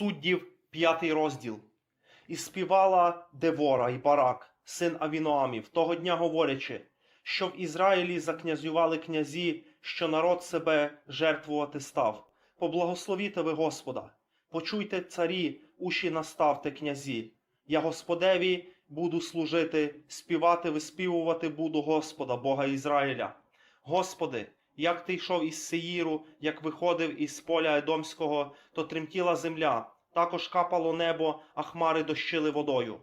Суддів, п'ятий розділ. І співала Девора і Барак, син Авіноамів, того дня говорячи, що в Ізраїлі закнязювали князі, що народ себе жертвувати став. Поблагословіте ви Господа, почуйте царі, уші наставте князі. Я Господеві буду служити, співати, виспівувати буду Господа, Бога Ізраїля. Господи, як ти йшов із Сеїру, як виходив із поля Едомського, то тремтіла земля, також капало небо, а хмари дощили водою.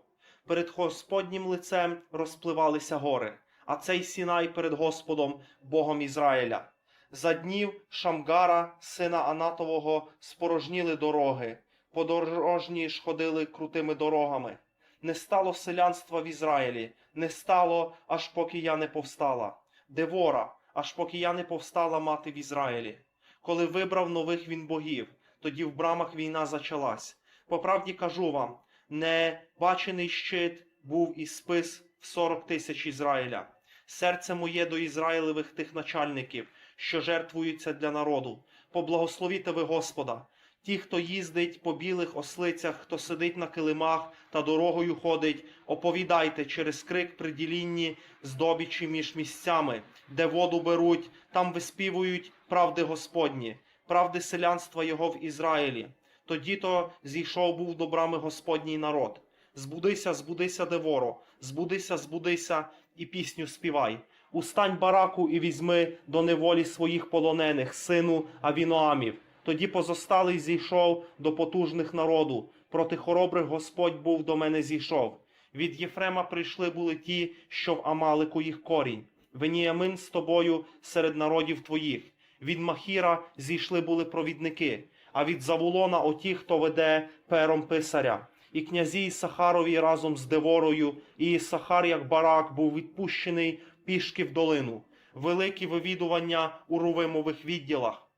Перед Господнім лицем розпливалися гори, а цей Сінай перед Господом, Богом Ізраїля. За днів Шамгара, сина Анатового, спорожніли дороги, подорожні ж ходили крутими дорогами. Не стало селянства в Ізраїлі, не стало, аж поки я не повстала. Девора, аж поки я не повстала мати в Ізраїлі. Коли вибрав нових він богів, тоді в брамах війна зачалась. По правді кажу вам, небачений щит був і спис в сорок тисяч Ізраїля. Серце моє до Ізраїлевих тих начальників, що жертвуються для народу. Поблагословіте ви Господа. Ті, хто їздить по білих ослицях, хто сидить на килимах та дорогою ходить, оповідайте через крик приділінні здобічі між місцями, де воду беруть, там виспівують правди Господні, правди селянства його в Ізраїлі. Тоді то зійшов був до брами Господній народ. Збудися, збудися, Деворо, збудися, збудися і пісню співай. Устань бараку і візьми до неволі своїх полонених, сину Авіноамів. Тоді позосталий зійшов до потужних народу. Проти хоробрих Господь був до мене зійшов. Від Єфрема прийшли були ті, що в Амалику їх корінь. Веніямин з тобою серед народів твоїх. Від Махіра зійшли були провідники, а від Завулона оті, хто веде пером писаря. І князі Ісахарові разом з Деворою, і Ісахар, як барак, був відпущений пішки в долину. Великі вивідування у рувимових відділах.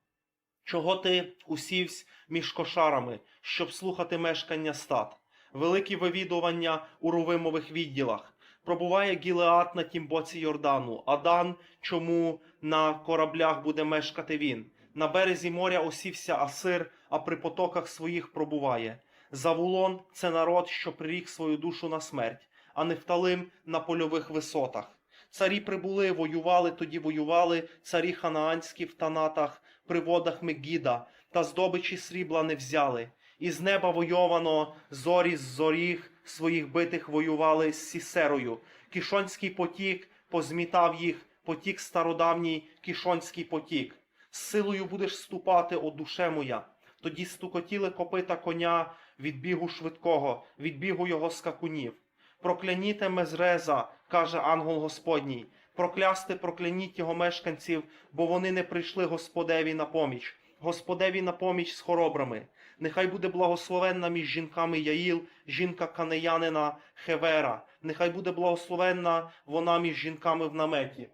Чого ти усівсь між кошарами, щоб слухати мешкання стад? Великі вивідування у рувимових відділах. Пробуває Гілеат на тім боці Йордану, а Дан, чому на кораблях буде мешкати він. На березі моря осівся Асир, а при потоках своїх пробуває. Завулон це народ, що приріг свою душу на смерть, а Нефталим на польових висотах. Царі прибули, воювали, тоді воювали, царі ханаанські в танатах, при водах Мегіда, та здобичі срібла не взяли. Із неба войовано, зорі з зоріг своїх битих воювали з Сісерою. Кішонський потік позмітав їх, потік стародавній кішонський потік. З силою будеш ступати, о душе моя. Тоді стукотіли копита коня від бігу швидкого, від бігу його скакунів. Прокляніте Мезреза, каже ангел Господній. Проклясти, прокляніть його мешканців, бо вони не прийшли Господеві на поміч. Господеві на поміч з хоробрами. Нехай буде благословенна між жінками Яїл, жінка канеянина Хевера. Нехай буде благословенна вона між жінками в наметі.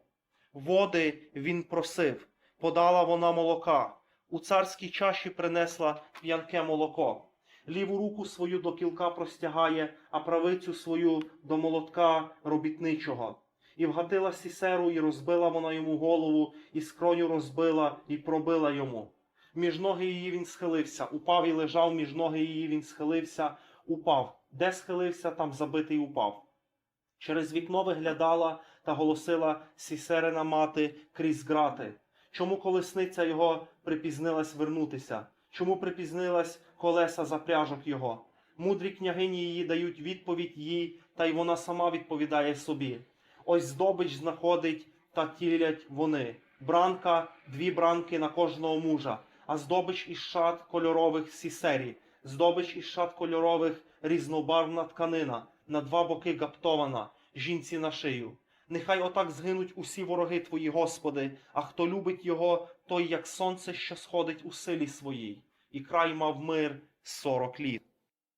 Води він просив, подала вона молока. У царській чаші принесла п'янке молоко. Ліву руку свою до кілка простягає, а правицю свою до молотка робітничого. І вгатила сісеру, і розбила вона йому голову, і скроню розбила, і пробила йому. Між ноги її він схилився, упав і лежав, між ноги її він схилився, упав. Де схилився, там забитий упав. Через вікно виглядала та голосила сісерина мати крізь грати. Чому колесниця його припізнилась вернутися? Чому припізнилась колеса запряжок його? Мудрі княгині її дають відповідь їй, та й вона сама відповідає собі. Ось здобич знаходить та тілять вони. Бранка, дві бранки на кожного мужа, а здобич із шат кольорових сісері, здобич із шат кольорових різнобарвна тканина, на два боки гаптована, жінці на шию. Нехай отак згинуть усі вороги твої, Господи, а хто любить його, той як сонце, що сходить у силі своїй, і край мав мир сорок літ.